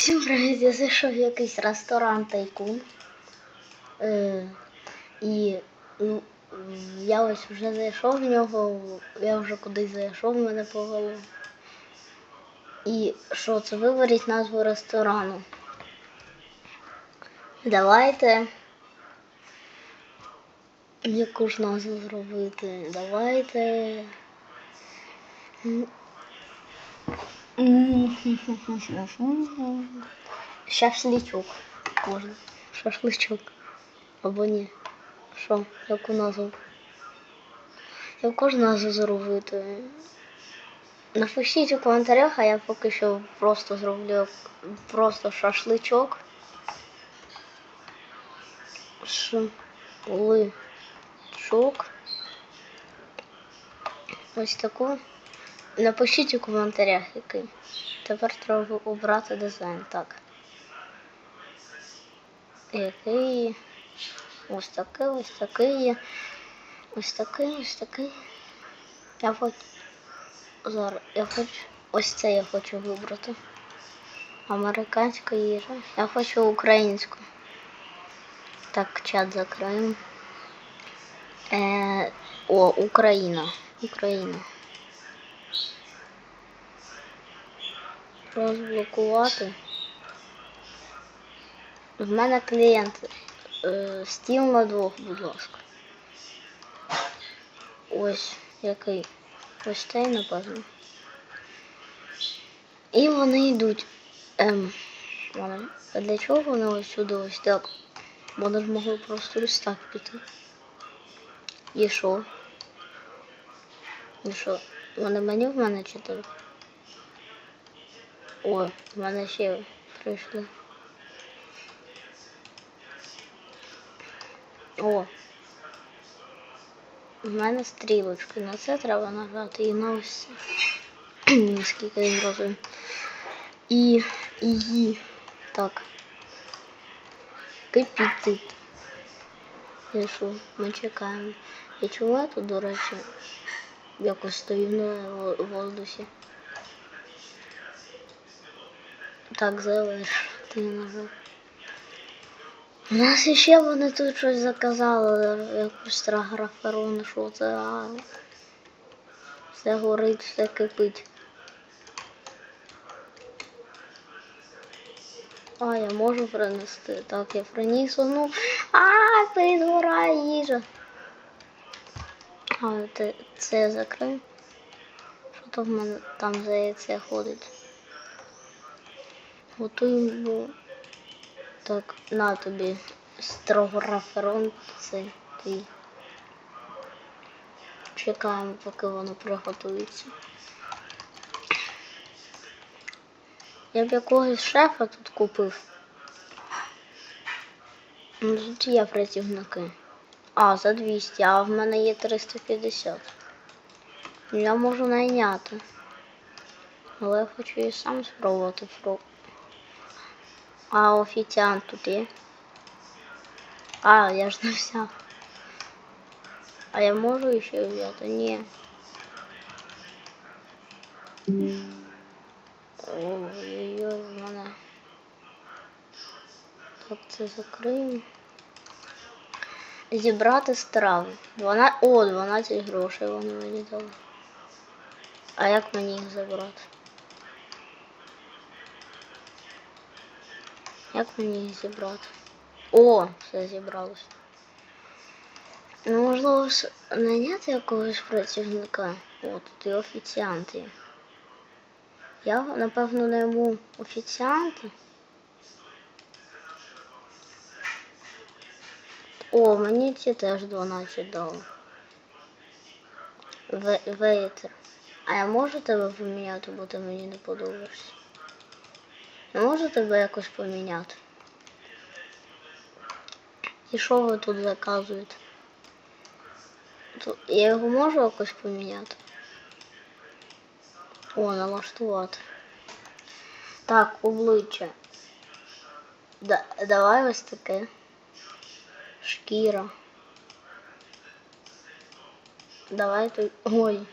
Усім привіт, я зайшов в якийсь ресторан Тайкун. Е, і ну, я ось вже зайшов в нього, я вже кудись зайшов, в мене повело. І що це? Виберіть назву ресторану. Давайте. Яку ж назву зробити? Давайте. Шашличок. Можна. Шашличок. Або ні. Що? Яку назву? Яку ж назву зробити? Напишіть у коментарях, а я поки що просто зроблю просто шашличок. Шашличок. Ось таку. Напишіть у коментарях, який. Тепер треба обрати дизайн. Так. Який. Ось такий, ось такий. Ось такий, ось такий. Я хочу. Зараз. Я хочу. Ось це я хочу вибрати. Американська їжа. Я хочу українську. Так, чат закриємо. Е, о, Україна. Україна. Розблокувати. В мене клієнт е, стіл на двох, будь ласка. Ось який. Ось цей, напевно. І вони йдуть. Ем, а для чого вони ось сюди ось так? Вони ж могли просто ось так піти. І що? І що? Вони мені в мене читали? О, в мене ще прийшли. О. В мене стрілочки. На це треба нажати і на ось. Наскільки я зрозумів. І її. Так. Кипітить. Що? Ми чекаємо. І я тут, до речі, якось стою на во- воздусі? Так, залиш. Ти не нажав. У нас іще вони тут щось заказали, якусь траграферону, що це. А, все горить, все кипить. А, я можу принести. Так, я приніс одну. А, підгорає їжа. А, це, це закрив. Що то в мене там за яйце ходить? Готуємо. Так, на тобі строграферон цей. Чекаємо, поки воно приготується. Я б якогось шефа тут купив. Ну, тут є працівники. А, за 200, а в мене є 350. Я можу найняти. Але я хочу і сам спробувати про. А офіціант тут є. А, я ж не взяв. А я можу ще взяти? Ні. Ой-ой-ой, мене. Так, це закриємо. Зібрати страви. 12... О, 12 грошей вони мені дали. А як мені їх забрати? Як мені їх зібрати? О, все зібралось. Ну, можливо, найняти якогось працівника. О, тут і офіціант є. Я, напевно, найму офіціанта. О, мені ці теж 12 дали. Ве- Вейтер. А я можу тебе поміняти, бо ти мені не подобаєшся? Я можу тебе якось поміняти? І що ви тут заказуєте? Тут- Я його можу якось поміняти? О, налаштувати. Так, обличчя. Да, давай ось таке. Шкіра. Давай тобі. Ой.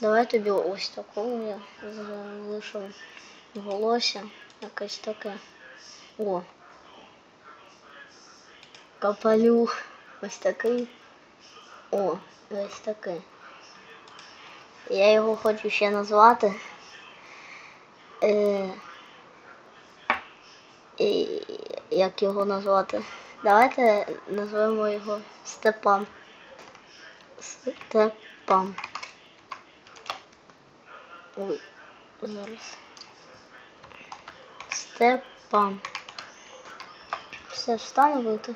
Давай тобі ось такого я залишу. Волосся, якесь таке. О. Капелюх. Ось такий. О, ось такий. Я його хочу ще назвати. Е, і, як його назвати? Давайте назвемо його Степан. Степан. Ой, зараз. Степан. Все встановити.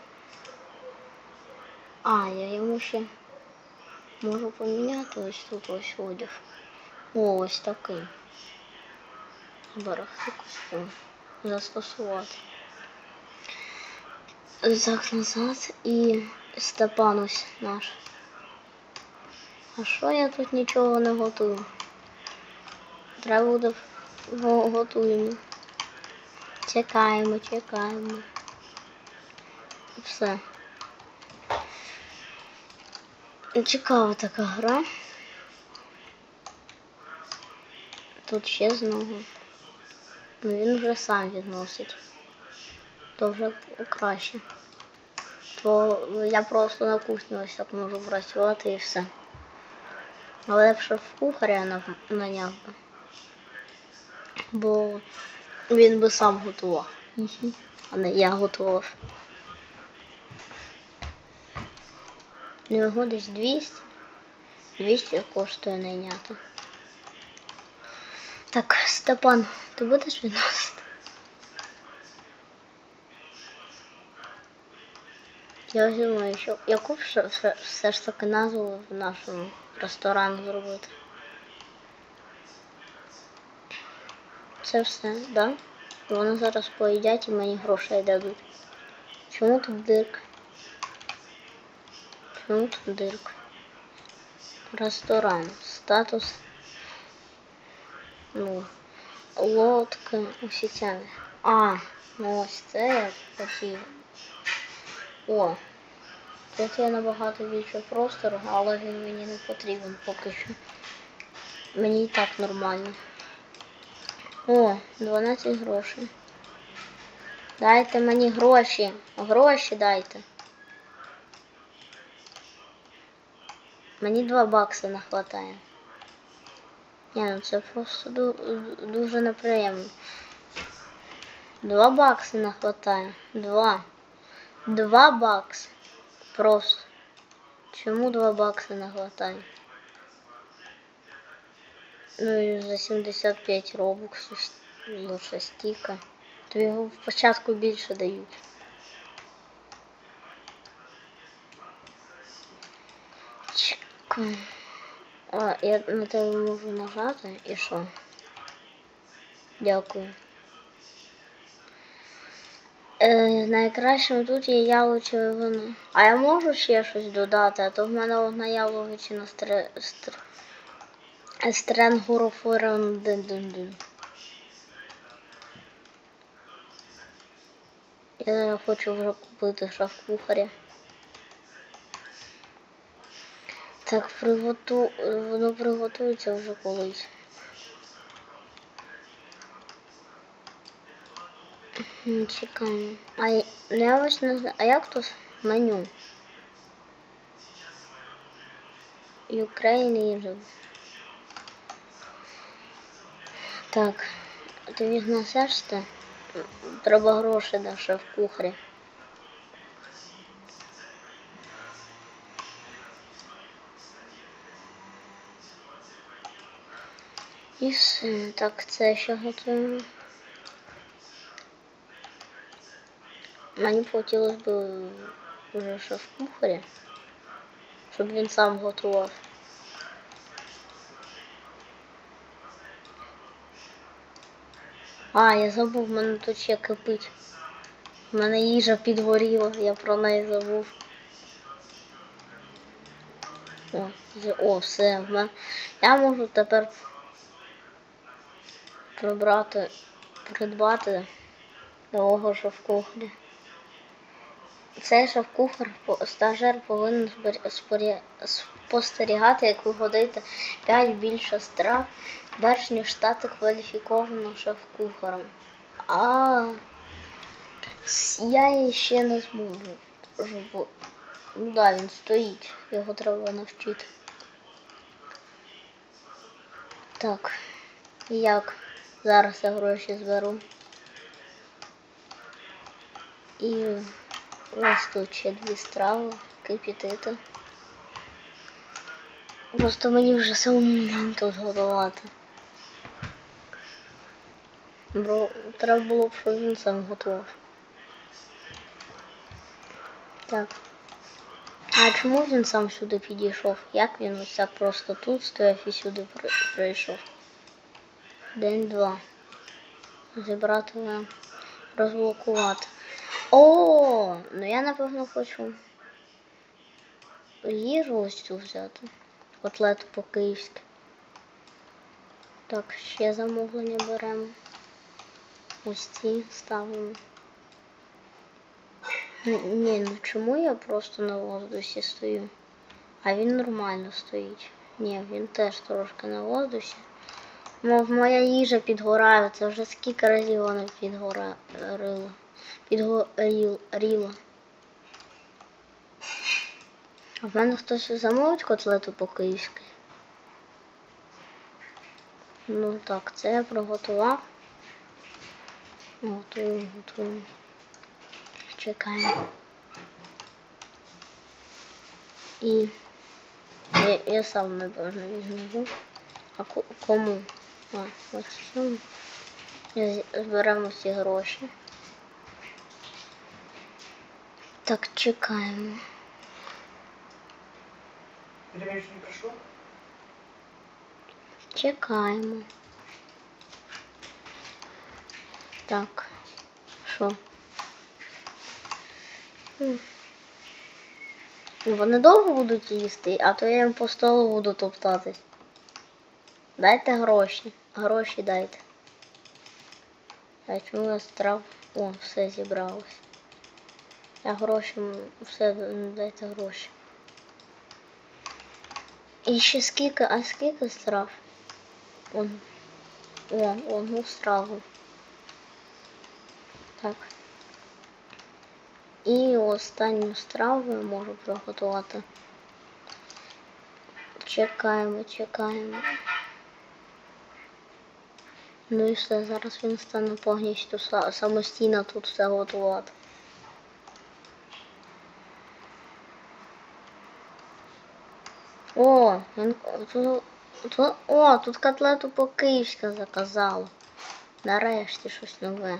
А, я йому ще можу поміняти ось тут ось одяг. О, ось такий. Барахти костюм. Застосувати. Так назад і Степан ось наш. А що я тут нічого не готую? Треба буде го- готуємо. Чекаємо, чекаємо. Все. Цікава така гра. Тут ще знову. Ну він вже сам відносить. То вже краще. То я просто на кухні ось так можу працювати і все. Але ще в кухаря наняв. Бо він би сам готував. А не я готував. Його десь 200. 200 коштує найняти. Так, Степан, ти будеш відносити? Я думаю, що яку все, все, все ж таки назву в нашому ресторану зробити. Це все, да? Вони зараз поїдять і мені грошей дадуть. Чому тут дирка? Чому тут дирка? Ресторан. Статус. Ну. Лодки офіціальні. А, ну ось це я хотів. О. Тут є набагато більше простору, але він мені не потрібен поки що. Мені і так нормально. О, 12 грошей. Дайте мені гроші. Гроші дайте. Мені 2 бакси не хватає. Ні, ну це просто дуже неприємно. 2 бакси не хватає. 2. 2 бакси. Просто. Чому 2 бакси не хватає? Ну і за 75 робоксів лише стіка. То його спочатку більше дають. Чекай. А, я на тебе можу нажати і що? Дякую. Е, найкращим тут є яловичеве вино. А я можу ще щось додати, а то в мене одна яловичина стр... стр... Стренгурофоренденден. Я хочу вже купити шеф-кухаря. Так, приготу... воно приготується вже колись. Чекаємо. А я- ну, ось не знаю. А як тут меню? Ukraine Egypt. Так, ти віднесешся? Треба гроші на шеф-кухаря. І все. Так, це ще готуємо. Мені б хотілося б вже шеф-кухаря, щоб він сам готував. А, я забув, в мене тут ще кипить. У мене їжа підгоріла, я про неї забув. О, о, все, в мене. Я можу тепер прибрати, придбати нового шеф-кухаря. Цей шеф-кухар, стажер повинен спостерігати, як ви готуєте 5 більше страв Верхні штати кваліфіковано шеф-кухарем. А я її ще не зможу. Ну да, він стоїть. Його треба навчити. Так. Як? Зараз я гроші зберу. І ось тут ще дві страви, кипітити. Просто мені вже самому тут готувати. Бо треба було б, щоб він сам готував. Так. А чому він сам сюди підійшов? Як він ось просто тут стояв і сюди прийшов? День два. Зібрати на розблокувати. О, ну я напевно хочу їжу ось цю взяти. Котлету по-київськи. Так, ще замовлення беремо. Ось ці ставимо. Ні, ну чому я просто на воздусі стою? А він нормально стоїть. Ні, він теж трошки на воздусі. Мов моя їжа підгорає, це вже скільки разів вона підгорала. Підгоріла. А в мене хтось замовить котлету по-київськи. Ну так, це я приготував. Готую, готую. Чекаємо. І я, я сам напевно візьму. А ко- кому? А. Я з- зберемо всі гроші. Так, чекаємо. Время еще не прошло? Чекаємо. Так. Що? Ну, Вони довго будуть їсти, а то я їм по столу буду топтатись. Дайте гроші. Гроші дайте. А чому я страв? О, все зібралось. Я гроші, все, дайте гроші. І ще скільки, а скільки страв? Он. О, одну страву. Так. І останню страву я можу приготувати. Чекаємо, чекаємо. Ну і все, зараз він стане повністю са- самостійно тут все готувати. О, він тут, тут, о, тут котлету по-київськи заказала. Нарешті щось нове.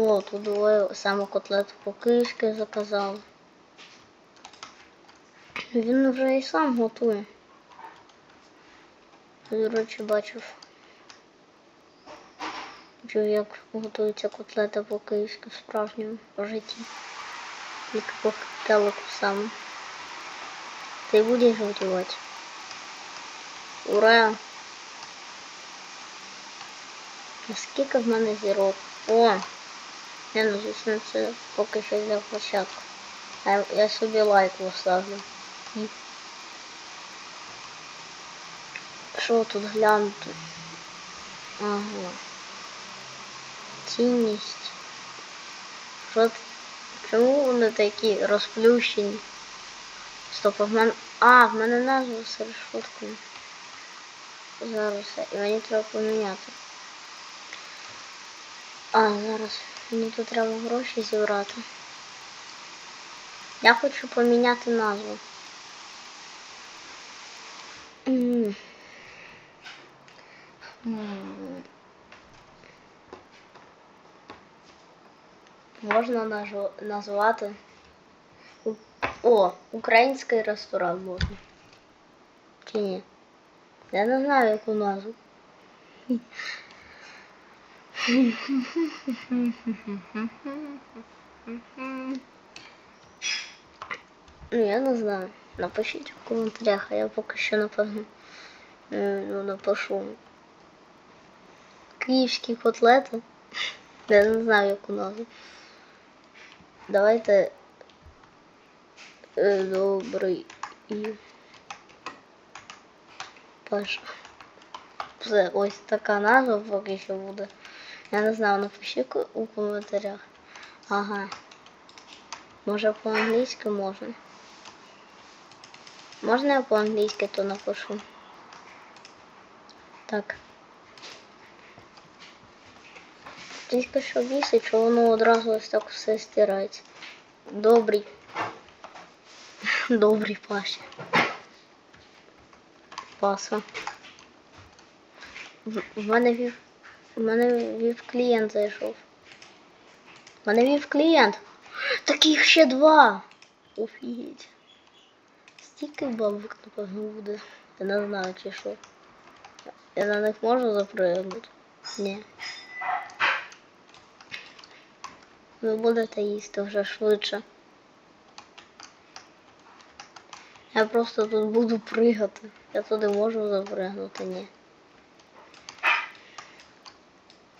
О, тут двоє саме котлету по-київськи заказали. Він вже і сам готує. До речі, бачив. Чув, як готується котлета по-київськи в справжньому житті. Тільки по телеку саме. Ты будешь готовить? Ура! А скільки в мене зірок? О! Я ну звісно це поки що для площадку. А я, собі лайк поставлю. Що тут глянути? Ага. Цінність. Що Чому вони такі розплющені? Стоп, а в мене. А, в мене назва з решоткою. Зараз. І мені треба поміняти. А, зараз. Мені тут треба гроші зібрати. Я хочу поміняти назву. Можна назвати. О, український ресторан можна. Чи ні? Я не знаю, яку назву. Ну, я не знаю. Напишіть в коментарях, а я поки що напевно м, ну, напишу. Київські котлети. Я не знаю, яку назву. Давайте Е, Добрий і Паша. Все, ось така назва поки що буде. Я не знаю, напишіть ко- у коментарях. Ага. Може по-англійськи можна. Можна я по-англійськи то напишу? Так. Тільки що бісить, що воно одразу ось так все стирається. Добрий. Добрий Паша. Паса. В мене вів. В мене вів клієнт зайшов. В мене вів клієнт. Таких ще два. Офігеть. Стільки бабок, напевно, буде. Я не знаю, чи що. Я на них можу запригнути? Ні. Ви будете їсти вже швидше. Я просто тут буду пригати. Я туди можу запригнути, ні.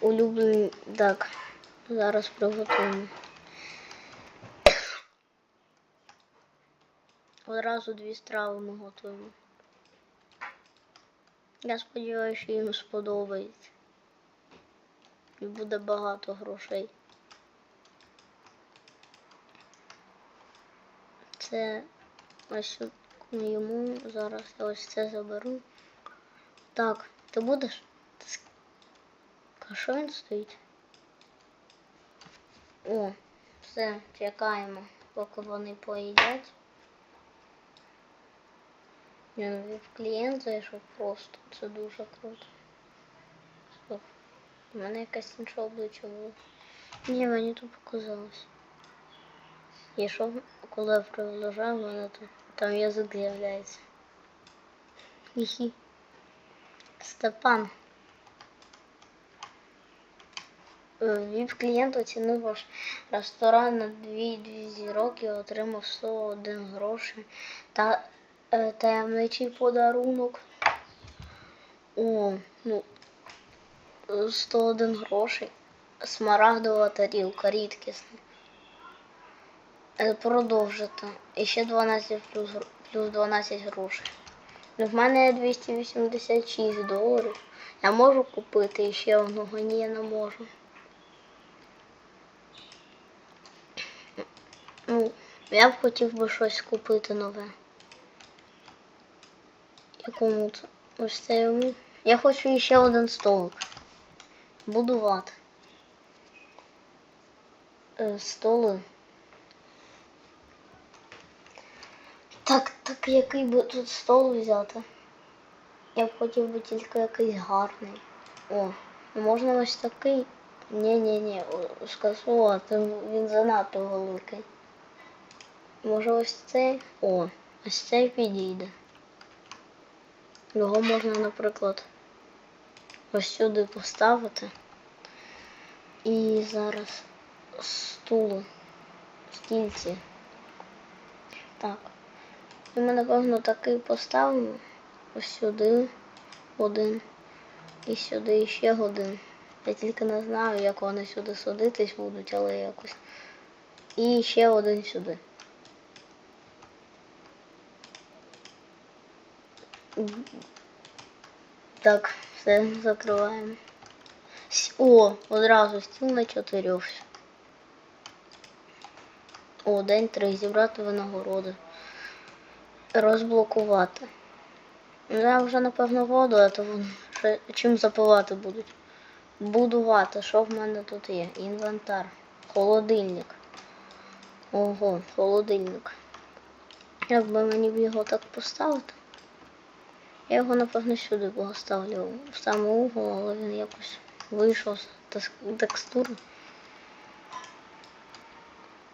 Улюблений. Так. Зараз приготуємо. Одразу дві страви ми готуємо. Я сподіваюся, що їм сподобається. І буде багато грошей. Це ось йому зараз я ось це заберу. Так, ти будеш? Що він стоїть? О, все, чекаємо, поки вони поїдять. Він вів клієнт зайшов просто. Це дуже круто. Стоп. У мене якась інша обличчя було. Ні, мені тут показалось. І що, коли я продовжаю, в мене тут там язик з'являється. Хі-хі. Степан. Е, Віп клієнт оцінив ваш ресторан на дві дві зіроки і отримав 101 грошей та е, таємничий подарунок. О, ну, е, 101 грошей. Смарагдова тарілка, рідкісна. Е, Продовжити. І ще 12 плюс, плюс 12 грошей. Ну, в мене є 286 доларів. Я можу купити ще одного? Ні, я не можу. Ну, я б хотів би щось купити нове. Якому це? Ось це. Я хочу ще один столик. Будувати. Е, столи. Так, так який би тут стол взяти? Я б хотів би тільки якийсь гарний. О, ну можна ось такий. Ні-ні-ні, скасувати, він занадто великий. Може ось цей? О, ось цей підійде. Його можна, наприклад, ось сюди поставити. І зараз стулу, стільці. Так. І ми, напевно, такий поставимо. Ось сюди один. І сюди ще один. Я тільки не знаю, як вони сюди садитись будуть, але якось. І ще один сюди. Так, все, закриваємо. О, одразу стіл на чотирьох. О, день три. Зібрати винагороди. Розблокувати. Я вже напевно воду, а то чим запивати будуть. Будувати. Що в мене тут є? Інвентар. Холодильник. Ого, холодильник. Як би мені б його так поставити? Я його, напевно, сюди поставлю в самий угол, але він якось вийшов з текстури.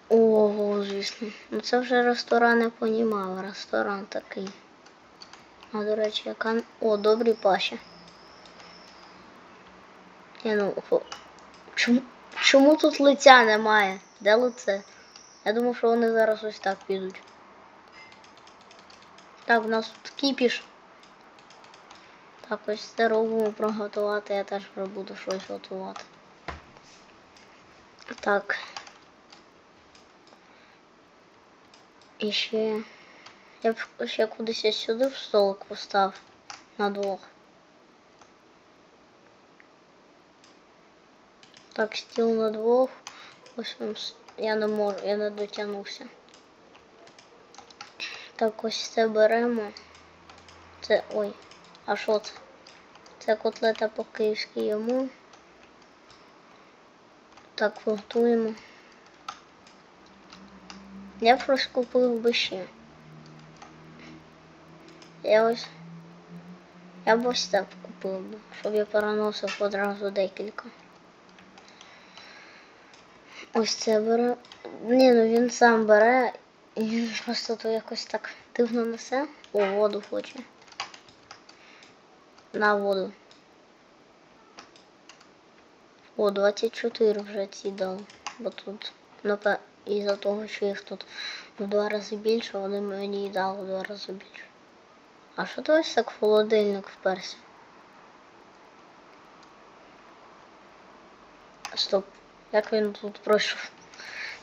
Ого, звісно. Ну це вже ресторан я понімав, ресторан такий. А до речі, яка. О, добрі паші. Я ну. Чому, чому тут лиця немає? Де лице? Я думав, що вони зараз ось так підуть. Так, в нас тут кіпіш. А почти здоровому приготувати, я теж буду щось готувати. Так. І ще я б ще кудись сюди в столик постав на двох. Так, стіл на двох. Ось він я не можу, я не дотягнувся. Так, ось це беремо. Це... ой, а що це? Це котлета по-київськи йому. Так, готуємо. Я просто купив би ще. Я ось. Я б ось так купив би, щоб я переносив одразу декілька. Ось це бере. Ні, ну він сам бере і він просто то якось так дивно несе. О, воду хоче. На воду. О, 24 вже ці дали. Бо тут, напе... із-за того, що їх тут в два рази більше, вони мені і дали в два рази більше. А що то ось так холодильник вперся? Стоп, як він тут пройшов?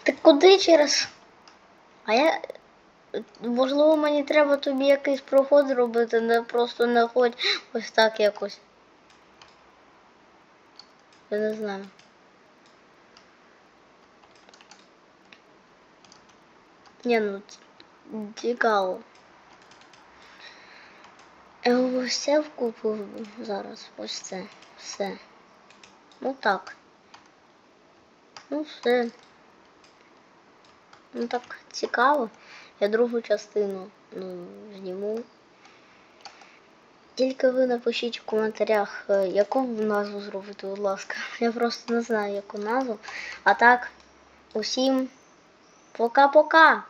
Ти куди через? А я. Можливо, мені треба тобі якийсь проход зробити, не просто не ходь ось так якось. Я не знаю. Ні, ну цікаво. Я це вкупив зараз. Ось це. Все. Ну так. Ну все. Ну так цікаво. Я другу частину ну, зніму. Тільки ви напишіть в коментарях, е, яку назву зробити, будь ласка. Я просто не знаю, яку назву. А так, усім пока-пока!